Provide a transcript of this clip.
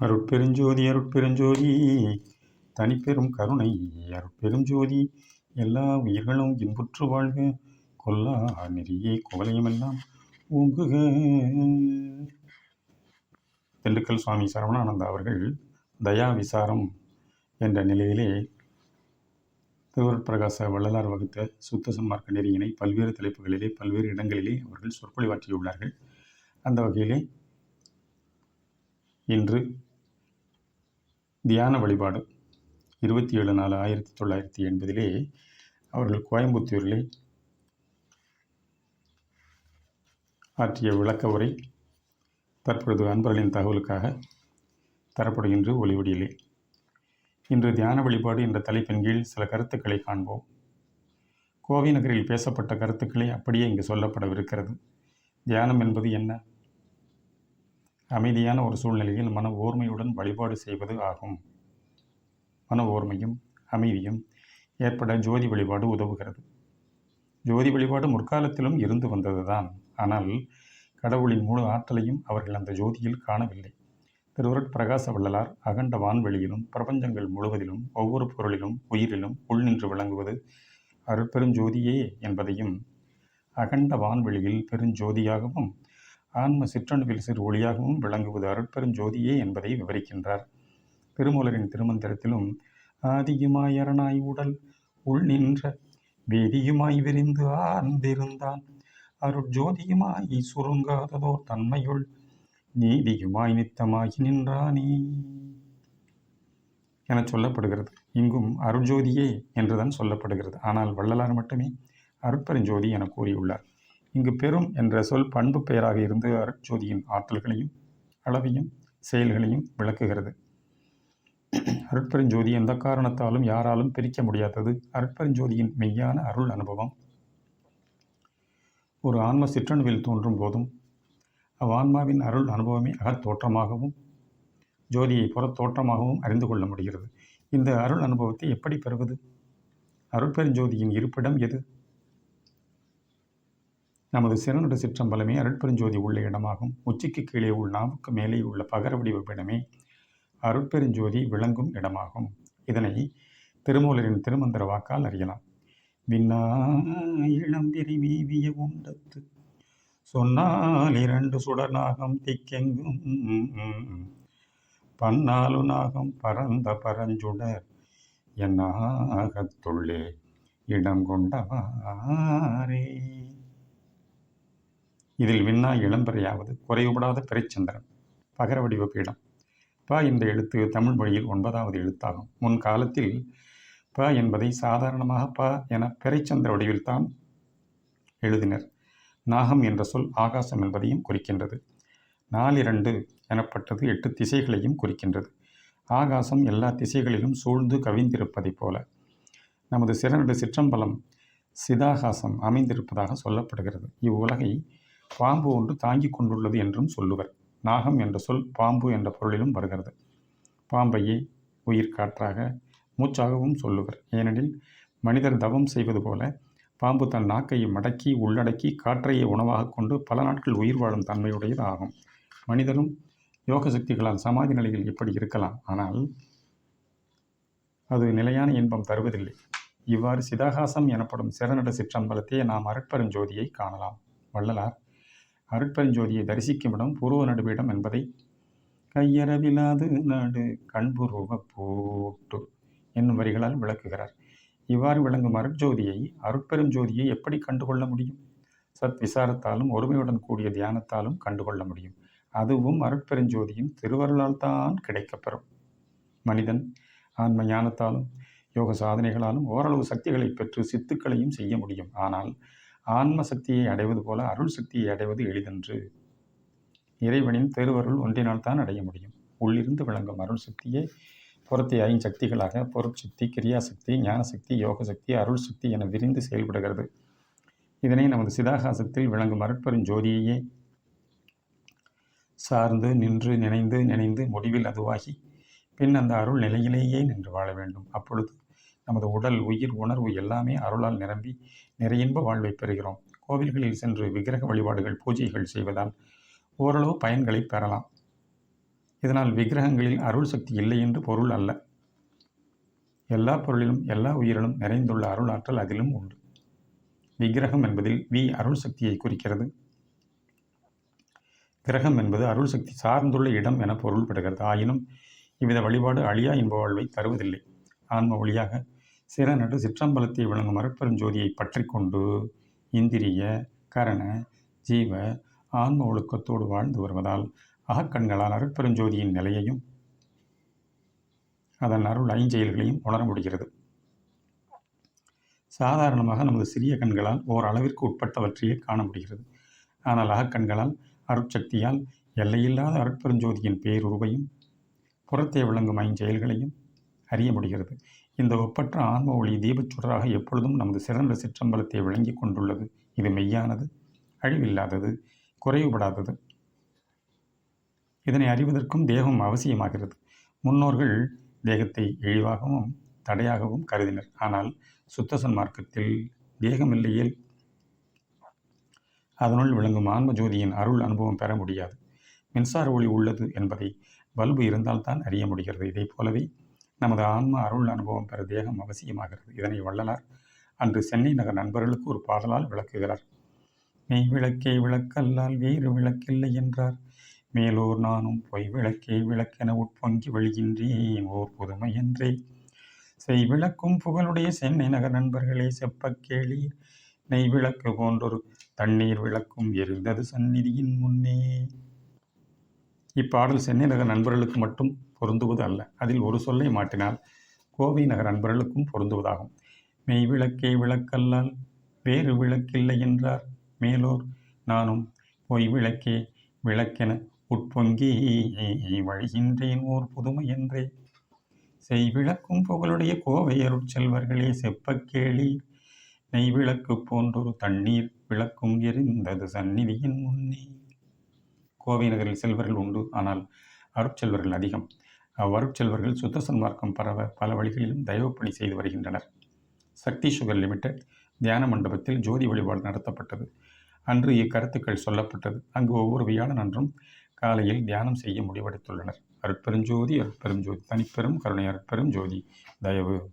அருட்பெருஞ்சோதி அருட்பெருஞ்சோதி தனிப்பெரும் கருணை அருட்பெருஞ்சோதி எல்லா உயிர்களும் இன்புற்று வாழ்க கொல்லா நெறியே குவலையுமெல்லாம் ஓங்குக. திண்டுக்கல் சுவாமி சரவணானந்தா அவர்கள் தயா விசாரம் என்ற நிலையிலே திருவருட்பிரகாச வள்ளலார் வகுத்த சுத்த சன்மார்க்க நெறியினை பல்வேறு தலைப்புகளிலே பல்வேறு இடங்களிலே அவர்கள் சொற்பொழிவாற்றியுள்ளார்கள். அந்த வகையிலே இன்று தியான வழிபாடு. இருபத்தி ஏழு நாலு ஆயிரத்தி தொள்ளாயிரத்தி எண்பதிலே அவர்கள் கோயம்புத்தூரிலே ஆற்றிய விளக்க உரை தற்பொழுது அன்பர்களின் தகவலுக்காக தரப்படுகின்ற ஒளிவடியிலே இன்று தியான வழிபாடு என்ற தலைப்பின் கீழ் சில கருத்துக்களை காண்போம். கோவை நகரில் பேசப்பட்ட கருத்துக்களே அப்படியே இங்கு சொல்லப்படவிருக்கிறது. தியானம் என்பது என்ன? அமைதியான ஒரு சூழ்நிலையில் மன ஓர்மையுடன் வழிபாடு செய்வது ஆகும். மன ஓர்மையும் அமைதியும் ஏற்பட ஜோதி வழிபாடு உதவுகிறது. ஜோதி வழிபாடு முற்காலத்திலும் இருந்து வந்ததுதான். ஆனால் கடவுளின் முழு ஆற்றலையும் அவர்கள் அந்த ஜோதியில் காணவில்லை. திருவருட் பிரகாச வள்ளலார் அகண்ட வான்வெளியிலும் பிரபஞ்சங்கள் முழுவதிலும் ஒவ்வொரு பொருளிலும் உயிரிலும் உள் நின்று விளங்குவது அருட்பெருஞ்சோதியே என்பதையும் அகண்ட வான்வெளியில் பெருஞ்சோதியாகவும் ஆன்ம சிற்றணுவில் சிறு ஒளியாகவும் விளங்குவது அருட்பெருஞ்சோதியே என்பதை விவரிக்கின்றார். திருமூலரின் திருமந்திரத்திலும் ஆதியுமாய் அரணாய் உடல் உள் நின்ற வேதியுமாய் விரிந்து ஆர்ந்திருந்தான். அருட்ஜோதியுமாய் சுருங்காததோர் தன்மையுள் நீதியுமாய் நித்தமாகி நின்றானே என சொல்லப்படுகிறது. இங்கும் அருட்ஜோதியே என்றுதான் சொல்லப்படுகிறது. ஆனால் வள்ளலார் மட்டுமே அருட்பெருஞ்சோதி என கூறியுள்ளார். இங்கு பெரும் என்ற சொல் பண்பு பெயராக இருந்து அருட்ஜோதியின் ஆற்றல்களையும் அளவையும் செயல்களையும் விளக்குகிறது. அருட்பெருஞ்சோதி எந்த காரணத்தாலும் யாராலும் பிரிக்க முடியாதது அருட்பெருஞ்சோதியின் மெய்யான அருள் அனுபவம். ஒரு ஆன்ம சிற்றணுவில் தோன்றும் போதும் அவ்வான்மாவின் அருள் அனுபவமே அகத்தோற்றமாகவும் ஜோதியை புறத்தோற்றமாகவும் அறிந்து கொள்ள முடிகிறது. இந்த அருள் அனுபவத்தை எப்படி பெறுவது? அருட்பெருஞ்சோதியின் இருப்பிடம் எது? நமது சிறனுட சிற்றம்பலமே அருட்பெருஞ்சோதி உள்ள இடமாகும். உச்சிக்கு கீழே உள்ள நாவுக்கு மேலே உள்ள பகர வடிவ இடமே அருட்பெருஞ்சோதி விளங்கும் இடமாகும். இதனை திருமூலரின் திருமந்திர வாக்கால் அறியலாம். விண்ணா இளம்பிரி மீவிய உண்டத்து சொன்னால் இரண்டு சுடர்நாகம் திக்கெங்கும். பன்னாலு நாகம் பரந்த பரஞ்சுடர் என்னாகத்துள்ளே இடம் கொண்டவாரே இதில் விண்ணா இளம்பறையாவது குறைவுபடாத பிறைச்சந்திரன் பகர வடிவ பீடம். ப என்ற எழுத்து தமிழ் மொழியில் ஒன்பதாவது எழுத்தாகும். முன் காலத்தில் ப என்பதை சாதாரணமாக ப என பிறைச்சந்திர வடிவில்தான் எழுதினர். நாகம் என்ற சொல் ஆகாசம் என்பதையும் குறிக்கின்றது. நாலிரண்டு எனப்பட்டது எட்டு திசைகளையும் குறிக்கின்றது. ஆகாசம் எல்லா திசைகளிலும் சூழ்ந்து கவிந்திருப்பதைப் போல. நமது சிறனடு சிற்றம்பலம் சிதாகாசம் அமைந்திருப்பதாக சொல்லப்படுகிறது. இவ்வுலகை பாம்பு ஒன்று தாங்கி கொண்டுள்ளது என்றும் சொல்லுவர். நாகம் என்ற சொல் பாம்பு என்ற பொருளிலும் வருகிறது. பாம்பையே உயிர் காற்றாக மூச்சாகவும் சொல்லுவர். ஏனெனில் மனிதர் தவம் செய்வது போல பாம்பு தன் நாக்கையை மடக்கி உள்ளடக்கி காற்றையை உணவாக கொண்டு பல நாட்கள் உயிர் வாழும் தன்மையுடையது ஆகும். மனிதரும் யோக சக்திகளால் சமாதி நிலையில் இப்படி இருக்கலாம். ஆனால் அது நிலையான இன்பம் தருவதில்லை. இவ்வாறு சிதாகாசம் எனப்படும் சிறநட சிற்றம்பலத்தையே நாம் அருட்பெருஞ்சோதியை காணலாம். வள்ளலார் அருட்பெருஞ்சோதியை தரிசிக்கும் இடம் பூர்வ நடுவிடம் என்பதை கையறவிலாது நாடு கண்புருவ போட்டு என்னும் வரிகளால் விளக்குகிறார். இவ்வாறு விளங்கும் அருட்ஜோதியை அருட்பெருஞ்சோதியை எப்படி கண்டுகொள்ள முடியும்? சத் விசாரத்தாலும் ஒருமையுடன் கூடிய தியானத்தாலும் கண்டுகொள்ள முடியும். அதுவும் அருட்பெருஞ்சோதியின் திருவருளால் தான் கிடைக்கப்பெறும். மனிதன் ஆன்ம ஞானத்தாலும் யோக சாதனைகளாலும் ஓரளவு சக்திகளை பெற்று சித்துக்களையும் செய்ய முடியும். ஆனால் ஆன்ம சக்தியை அடைவது போல அருள் சக்தியை அடைவது எளிதன்று. இறைவனின் திருவருள் ஒன்றினால் தான் அடைய முடியும். உள்ளிருந்து விளங்கும் அருள் சக்தியை புறத்தை சக்திகளாக பொருட்சக்தி கிரியாசக்தி ஞானசக்தி யோக சக்தி அருள் சக்தி என விரிந்து செயல்படுகிறது. இதனை நமது சிதாகாசத்தில் விளங்கும் அருட்பெரும் ஜோதியையே சார்ந்து நின்று நினைந்து நினைந்து முடிவில் அதுவாகி பின் அந்த அருள் நிலையிலேயே நின்று வாழ வேண்டும். அப்பொழுது நமது உடல் உயிர் உணர்வு எல்லாமே அருளால் நிரம்பி நிறையின்ப வாழ்வை பெறுகிறோம். கோவில்களில் சென்று விக்கிரக வழிபாடுகள் பூஜைகள் செய்வதால் ஓரளவு பயன்களை பெறலாம். இதனால் விக்கிரகங்களில் அருள் சக்தி இல்லை என்று பொருள் அல்ல. எல்லா பொருளிலும் எல்லா உயிரிலும் நிறைந்துள்ள அருள் ஆற்றல் அதிலும் உண்டு. விக்கிரகம் என்பதில் வி அருள் சக்தியை குறிக்கிறது. கிரகம் என்பது அருள் சக்தி சார்ந்துள்ள இடம் என பொருள்படுகிறது. ஆயினும் இவ்வித வழிபாடு அழியா இன்ப வாழ்வை தருவதில்லை. ஆன்ம ஒளியாக சிறநடு சிற்றம்பலத்தை விளங்கும் அருட்பெரும் பற்றி கொண்டு இந்திரிய கரண ஜீவ ஆன்ம ஒழுக்கத்தோடு வாழ்ந்து வருவதால் அகக்கண்களால் அருட்பெருஞ்சோதியின் நிலையையும் அதன் அருள் ஐஞ்செயல்களையும் உணர முடிகிறது. சாதாரணமாக நமது சிறிய கண்களால் ஓரளவிற்கு உட்பட்டவற்றையே காண முடிகிறது. ஆனால் அகக்கண்களால் அருட்சக்தியால் எல்லையில்லாத அருட்பெருஞ்சோதியின் பேருருவையும் புறத்தே விளங்கும் ஐஞ்செயல்களையும் அறிய முடிகிறது. இந்த ஒப்பற்ற ஆன்ம ஒளி தீபச்சுடராக எப்பொழுதும் நமது சிறந்த சிற்றம்பலத்தை விளங்கி கொண்டுள்ளது. இது மெய்யானது அழிவில்லாதது குறைவுபடாதது. இதனை அறிவதற்கும் தேகம் அவசியமாகிறது. முன்னோர்கள் தேகத்தை இழிவாகவும் தடையாகவும் கருதினர். ஆனால் சுத்த சன்மார்க்கத்தில் தேகமில்லையில் அதனுள் விளங்கும் ஆன்ம ஜோதியின் அருள் அனுபவம் பெற முடியாது. மின்சார ஒளி உள்ளது என்பதை பல்பு இருந்தால்தான் அறிய முடிகிறது. இதைப் போலவே நமது ஆன்ம அருள் அனுபவம் பெற தேகம் அவசியமாகிறது. இதனை வள்ளலார் அன்று சென்னை நகர் நண்பர்களுக்கு ஒரு பாடலால் விளக்குகிறார். மெய் விளக்கே விளக்கல்லால் வேறு விளக்கில்லை என்றார். மேலோர் நானும் பொய் விளக்கே விளக்கென உட்பொங்கி வழிகின்றேன் ஓர் புதுமை என்றே. செய் விளக்கும் புகழுடைய சென்னை நகர் நண்பர்களே செப்பக் கேளீர். நெய் விளக்கு போன்றொரு தண்ணீர் விளக்கும் எரிந்தது சந்நிதியின் முன்னே. இப்பாடல் சென்னை நகர் நண்பர்களுக்கு மட்டும் பொருந்துவது அல்ல அதில் ஒரு சொல்லை மாட்டினால் கோவை நகர் அன்பர்களுக்கும் பொருந்துவதாகும். மெய் விளக்கே விளக்கல்லால் வேறு விளக்கில்லை என்றார் மேலோர். நானும் பொய் விளக்கே விளக்கென உட்பொங்கி வழிகின்றேன் ஓர் புதுமை என்றே. செய் விளக்கும் புகழுடைய கோவை அருட்செல்வர்களே செப்பக் கேளீர். நெய் விளக்கு போன்றொரு தண்ணீர் விளக்கும் எரிந்தது சந்நிதியின் முன்னே. கோவை நகரில் செல்வர்கள் உண்டு ஆனால் அருட்செல்வர்கள் அதிகம். அவ்வருட்செல்வர்கள் சுத்த சன்மார்க்கம் பரவ பல வழிகளிலும் தெய்வப்பணி செய்து வருகின்றனர். சக்தி சுகர் லிமிடெட் தியான மண்டபத்தில் ஜோதி வழிபாடு நடத்தப்பட்டது. அன்று இக்கருத்துக்கள் சொல்லப்பட்டது. அங்கு ஒவ்வொரு வியாழன் அன்றும் காலையில் தியானம் செய்ய முடிவெடுத்துள்ளனர். அருட்பெருஞ்சோதி அருட்பெரும் ஜோதி தனிப்பெரும் கருணை அருட்பெரும் ஜோதி. தயவு.